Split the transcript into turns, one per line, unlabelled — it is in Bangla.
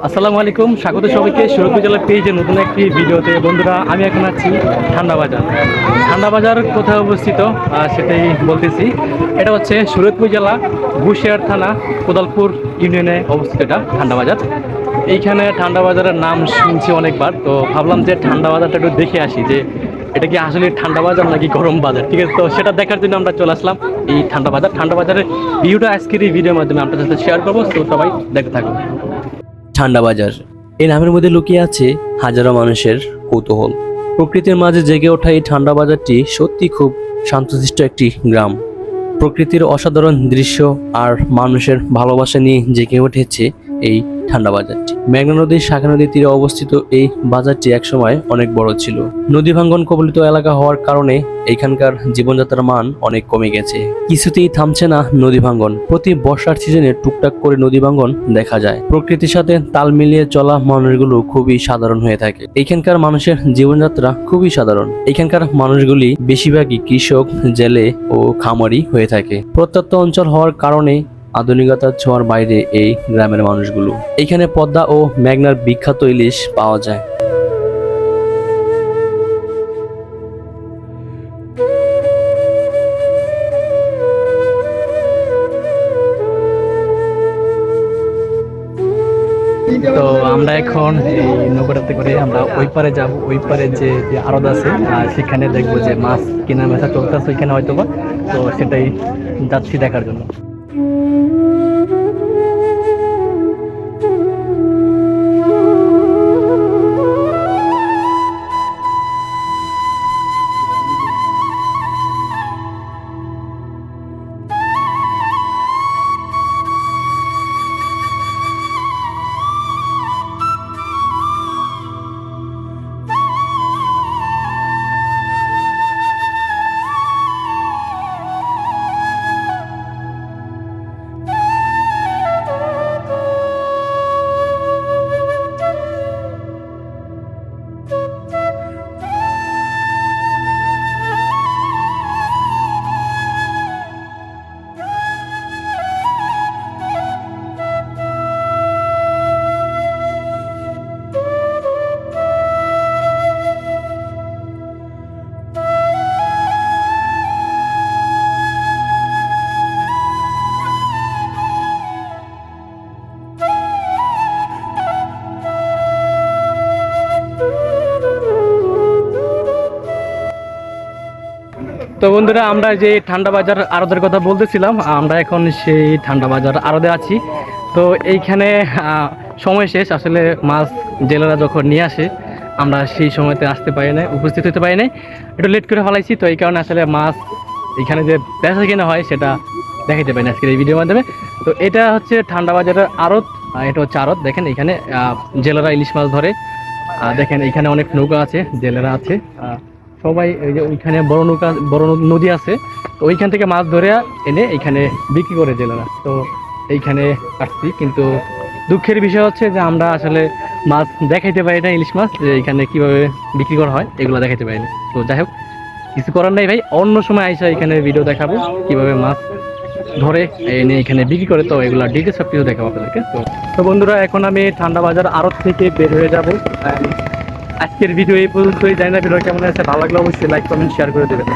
আসসালামু আলাইকুম, স্বাগত সবাইকে। সুরতপুর জেলার পেজে নতুন একটি ভিডিওতে বন্ধুরা, আমি এখন আছি ঠান্ডা বাজার। ঠান্ডা বাজার কোথায় অবস্থিত? সেটাই বলতেছি। এটা হচ্ছে সুরতপুর জেলা ঘুষিয়ার থানা, কোদালপুর ইউনিয়নে অবস্থিত এটা ঠান্ডা বাজার। এইখানে ঠান্ডা বাজারের নাম শুনছি অনেকবার, তো ভাবলাম যে ঠান্ডা বাজারটা একটু দেখে আসি যে এটা কি আসলে ঠান্ডা বাজার নাকি গরম বাজার? ঠিক আছে, তো সেটা দেখার জন্য আমরা চলে আসলাম এই ঠান্ডা বাজার। ঠান্ডা বাজারের ভিউটা আজকের এই ভিডিওর মাধ্যমে আপনাদের সাথে শেয়ার করব, তো সবাই দেখতে থাকুন।
ঠান্ডা বাজার। এই নামের মধ্যে লুকিয়ে আছে হাজারো মানুষের কৌতূহল। প্রকৃতির মাঝে জেগে ওঠা এই ঠান্ডা বাজারটি সত্যি খুব শান্তশিষ্ট একটি গ্রাম। প্রকৃতির অসাধারণ দৃশ্য আর মানুষের ভালোবাসা নিয়ে জেগে উঠেছে এই ঠান্ডা বাজারটি। মেঘনা নদীর শাখা নদীর তীরে অবস্থিত এই বাজারটি একসময় অনেক বড় ছিল। নদী ভাঙ্গন কবলিত এলাকা হওয়ার কারণে এখানকার জীবনযাত্রার মান অনেক কমে গেছে। কিছুতেই থামছে না নদী ভাঙ্গন। প্রতি বর্ষার সিজনে টুকটাক করে নদী ভাঙ্গন দেখা যায়। প্রকৃতির সাথে তাল মিলিয়ে চলা মানুষগুলো খুবই সাধারণ হয়ে থাকে। এখানকার মানুষের জীবনযাত্রা খুবই সাধারণ। এখানকার মানুষগুলি বেশিরভাগই কৃষক, জেলে ও খামারি হয়ে থাকে। প্রত্যন্ত অঞ্চল হওয়ার কারণে আধুনিকতার ছোঁয়ার বাইরে এই গ্রামের মানুষগুলো। এখানে পদ্মা ও মেঘনার বিখ্যাত ইলিশ পাওয়া যায়।
তো আমরা এখন এই নৌকাটাতে করে আমরা ওই পারে যাব, ওই পারে যে আড়ত আছে সেখানে দেখব যে মাছ কেনা মেশা চলতেছে ওইখানে হয়তো বা তো সেটাই যাচ্ছি দেখার জন্য। তো বন্ধুরা, আমরা যে ঠান্ডা বাজার আরদের কথা বলতেছিলাম, আমরা এখন সেই ঠান্ডা বাজার আরদে আছি। তো এইখানে সময় শেষ, আসলে মাছ জেলেরা যখন নিয়ে আসে, আমরা সেই সময়তে আসতে পারি না উপস্থিত হতে পারি না একটু লেট করে ফেলাইছি, তো এই কারণে আসলে মাছ এখানে যে বেচা কেনা হয়, সেটা দেখাতে পারি না আজকের এই ভিডিওর মাধ্যমে। তো এটা হচ্ছে ঠান্ডা বাজারের আড়ত এটা হচ্ছে আড়ত। দেখেন এখানে জেলেরা ইলিশ মাছ ধরে। দেখেন এখানে অনেক নৌকা আছে, জেলেরা আছে। সবাই এই যে ওইখানে বড় নৌকা, বড় নদী আছে, তো ওইখান থেকে মাছ ধরে এনে এইখানে বিক্রি করে জেলেরা। তো এইখানে আসছি, কিন্তু দুঃখের বিষয় হচ্ছে যে আমরা আসলে মাছ দেখাইতে পারি না, ইলিশ মাছ, যে এখানে কীভাবে বিক্রি করা হয়, এগুলো দেখাইতে পারি না। তো যাই হোক, কিছু করার নাই ভাই, অন্য সময় আইসা এখানে ভিডিও দেখাবো, কীভাবে মাছ ধরে এনে এখানে বিক্রি করে, তো এগুলো ডিটেলস সব কিছু দেখাবো আপনাদেরকে। তো তো বন্ধুরা, এখন আমি ঠান্ডা বাজার আড়ত থেকে বের হয়ে যাব। আজকের ভিডিও এই পর্যন্তই। জানি না ভিডিও কেমন আছে? ভালো লাগলে অবশ্যই লাইক কমেন্ট শেয়ার করে দেবেন।